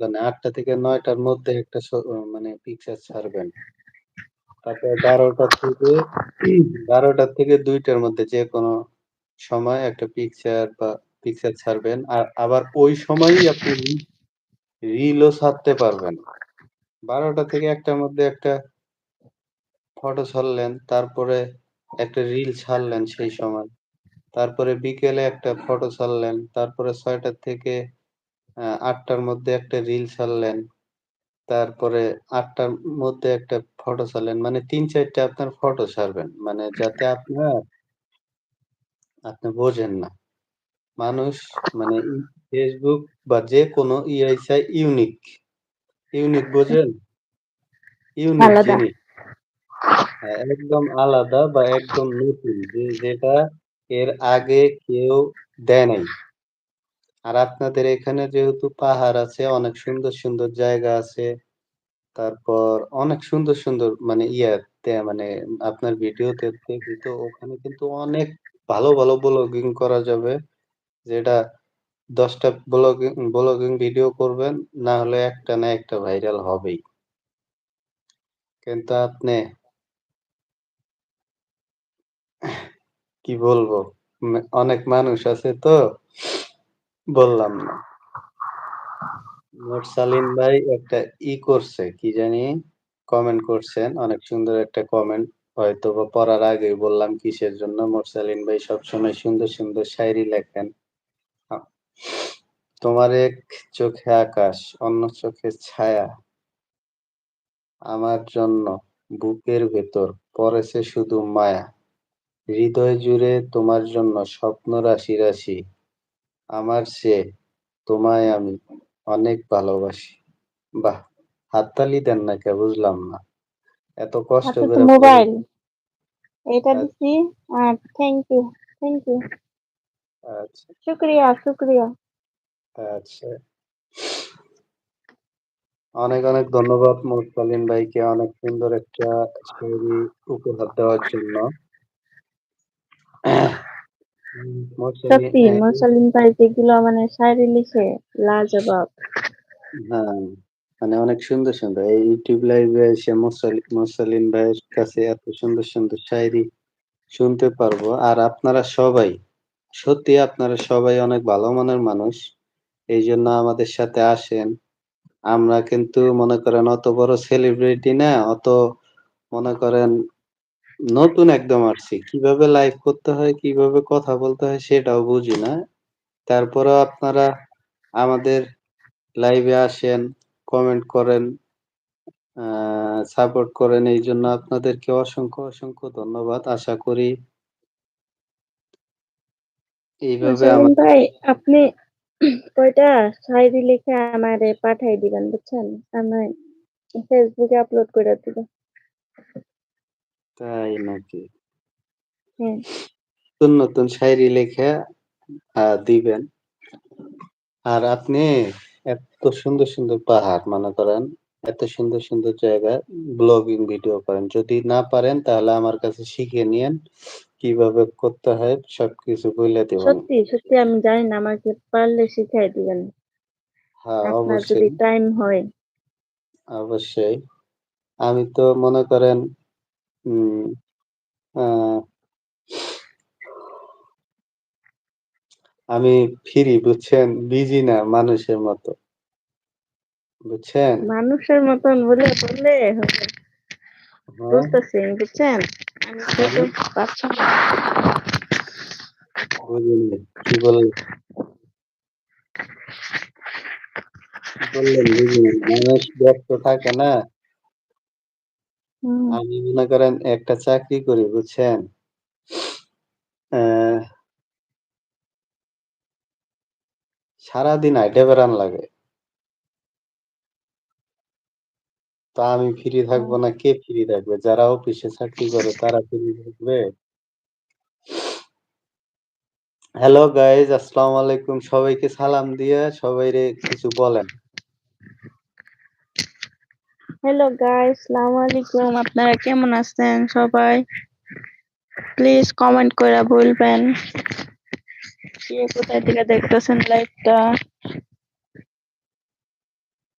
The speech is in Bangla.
মানে ৮ঃ০০ থেকে নয়টার মধ্যে একটা মানে পিকচার ছাড়বেন। তারপর ১২ঃ০০ থেকে ১২ঃ০০ থেকে ২ঃ০০ র মধ্যে যেকোনো সময় একটা পিকচার বা পিকচার ছাড়বেন। আর আবার ওই সময়ই আপনি রিলও ছাড়তে পারবেন। বারোটা থেকে একটার মধ্যে একটা ফটো ছাড়লেন, তারপরে একটা রিল ছাড়লেন সেই সময়। তারপরে বিকেলে একটা ফটো ছাড়লেন। তারপরে ৬ঃ০০ থেকে আ ৮ঃ০০ র মধ্যে একটা রিল ছাড়লেন। তারপরে আটটার মধ্যে একটা ফটো ছাড়লেন। মানে ৩-৪ টা আপনার ফটো ছাড়বেন। মানে যাতে আপনার আপনি বোঝেন না। মানুষ মানে ফেসবুক বা যেকোনো ইয়াই চায় ইউনিক। ইউনিক বোঝেন? ইউনিক জিনিস। হ্যাঁ, একদম আলাদা বা একদম নতুন যে যেটা এর আগে কেউ দেয় নাই। আর আপনাদের এখানে যেহেতু পাহাড় আছে, অনেক সুন্দর, সুন্দর জায়গা আছে। তারপর অনেক সুন্দর, সুন্দর মানে ইয়াতে মানে আপনার ভিডিওতে দেখি তো ওখানে কিন্তু অনেক ভালো, ভালো ব্লগিং করা যাবে। যেটা দশটা ব্লগিং ব্লগিং ভিডিও করবেন, না হলে একটা না একটা ভাইরাল হবেই। কিন্তু আপনি কি বলব? অনেক মানুষ আছে তো বললাম না। মুরসালিন ভাই একটা ই করছে, কি জানি? কমেন্ট করছেন। অনেক সুন্দর একটা কমেন্ট। হয়তোবা পড়ার আগেই বললাম কিসের জন্য। মোরসালিন ভাই সবসময় সুন্দর, সুন্দর শায়রি লেখেন। তোমার এক চোখে আকাশ, অন্য চোখে ছায়া। আমার জন্য বুকের ভেতর পড়েছে শুধু মায়া। হৃদয় জুড়ে তোমার জন্য স্বপ্ন রাশি, রাশি। আমার চেয়ে তোমায় আমি অনেক ভালোবাসি। বাহ! হাততালি দেন না কে বুঝলাম না। এত কষ্ট আচ্ছা করে মোবাইল। এটা আ দিছি। আর থ্যাংক ইউ, থ্যাংক ইউ। আচ্ছা, শুকরিয়া, শুকরিয়া। আচ্ছা। অনেক, অনেক ধন্যবাদ মুরসালিন ভাইকে অনেক সুন্দর একটা শায়রি উপহার দেওয়ার জন্য। সত্যি এ মুরসালিন ভাই যেগুলো মানে শায়রি লিখে লাজবাব। হ্যাঁ, মানে অনেক সুন্দর, সুন্দর। এই ইউটিউব লাইভে এসে মুরসালিন ভাইয়ের কাছে এত সুন্দর, সুন্দর শায়রি শুনতে পারব। আর আপনারা সবাই, সত্যি আপনারা সবাই অনেক ভালো মনের মানুষ। এই জন্য আমাদের সাথে আসেন। আমরা কিন্তু মনে করেন অত বড় সেলিব্রিটি না, অত মনে করেন নতুন একদম আসছি। কীভাবে লাইভ করতে হয়, কীভাবে কথা বলতে হয় সেটাও বুঝি না। তারপরেও আপনারা আমাদের লাইভে আসেন, কমেন্ট করেন, আ সাপোর্ট করেন। এইজন্য আপনাদেরকে অসংখ্য, অসংখ্য ধন্যবাদ। আশা করি এইভাবে আমাদের ভাই আপনি কয়টা শায়রি লিখে আমারে পাঠায় দিবেন বুঝছেন? আমি ফেসবুকে আপলোড করে দিব। তাই নাকি? নতুন, নতুন শায়রি লিখে দিবেন। আর আপনি এত সুন্দর, সুন্দর পাহাড় মনে করেন, এত সুন্দর, সুন্দর জায়গা ব্লগিং ভিডিও করেন। যদি না পারেন তাহলে আমার কাছে শিখে নিয়েন। কীভাবে করতে হয় সবকিছু বইলা দিবানি। সত্যি, সত্যি আমি জানি না আমাকে পারলে শিখাই দিবেন। হ্যাঁ, আপনার যদি অবশ্যই, টাইম হয়। অবশ্যই। আমি তো মনে করেন আমি ফিরি বুঝছেন? বিজি না মানুষের মতো। বুঝছেন? মানুষের মতন বলে বললে হবে। হ্যাঁ, বুঝতেছি বুঝছেন? আমি মানে? পাচ্ছি না। কি বললেন? বললেন মানুষ ব্যস্ত থাকে না? আমি মনে করেন একটা চাকরি করি বুঝছেন? সারাদিন হাঁইটে বেড়ান লাগে। তা আমি ফ্রি থাকব। না, কে ফ্রি থাকবে? যারা অফিসে চাকরি করে তারা ফ্রি থাকবে? হ্যালো গাইস আসসালামু আলাইকুম। সবাইকে সালাম দিয়ে সবাইরে কিছু বলেন। হ্যালো গাইস, সালাম আলাইকুম। আপনারা কেমন আছেন সবাই? প্লিজ কমেন্ট করে বলবেন। কে কোথায় থেকে দেখতেছেন লাইভটা?